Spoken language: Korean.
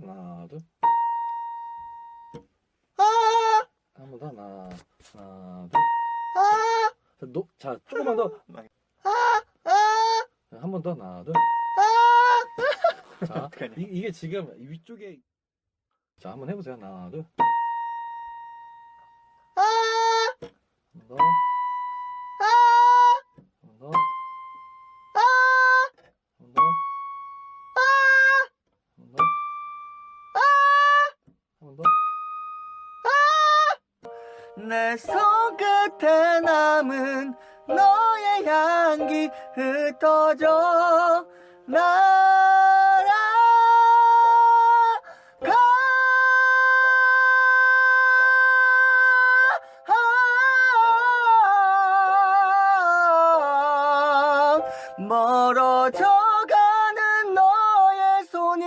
하나 둘. 아! 한 번 더 하나 하나 둘. 자, 노, 자 조금만 더. 한 번 더 하나 둘. 자 어떡하냐. 이, 이게 지금 위쪽에 자 한 번 해보세요 하나 둘. 내 손끝에 남은 너의 향기 흩어져 날아가. 멀어져 가는 너의 손이